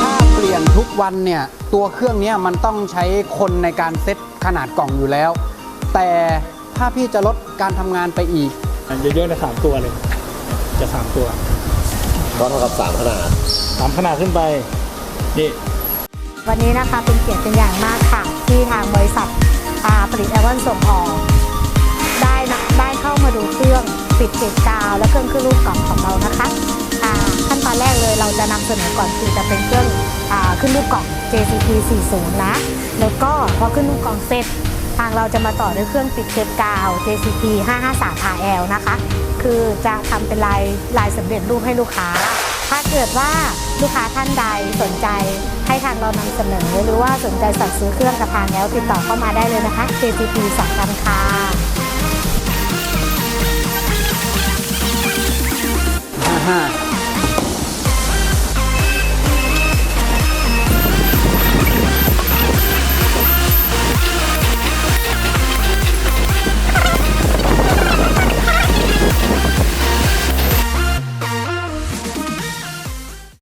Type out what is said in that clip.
ถ้าเปลี่ยนทุกวันเนี่ย ตัวเครื่องเนี้ยมันต้องใช้คนในการเซ็ตขนาดกล่องอยู่แล้ว แต่ถ้าพี่จะลดการทำงานไปอีกเยอะๆในสามตัวเลย จะสามตัว ก็เท่ากับสามขนาดสามขนาดขึ้นไป นี่ วันนี้นะคะเป็นเกียรติเป็นอย่างมากค่ะ ที่ทางบริษัทอ่าผลิตแอลวันส่งออกได้นะได้เข้ามาดูเครื่องปิดเกจกาว และเครื่องขึ้นรูปกล่องของเรานะคะอ่า นำเสนอก่อนคือจะเป็นเครื่องอขึ้นรูปกล่อง JCP 40 นะ แล้วก็พอขึ้นรูปกล่องเสร็จ ทางเราจะมาต่อด้วยเครื่องปิดเกจกาว JCP 553 RL นะคะ คือจะทำเป็นลายลายสำเร็จรูปให้ลูกค้า ถ้าเกิดว่าลูกค้าท่านใดสนใจให้ทางเรานำเสนอ หรือว่าสนใจสั่งซื้อเครื่องกับทางแล้วติดต่อเข้ามาได้เลยนะคะ JCP สองกันค่ะ